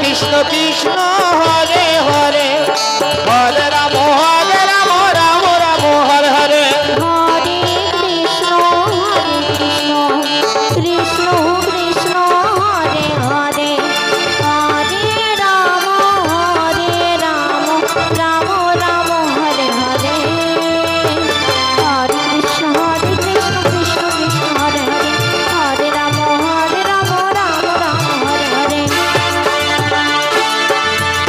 Krishna Krishna Hare Hare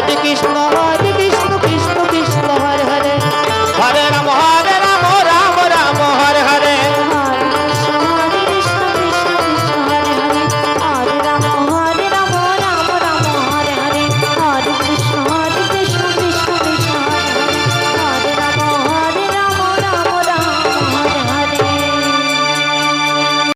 Hare Krishna,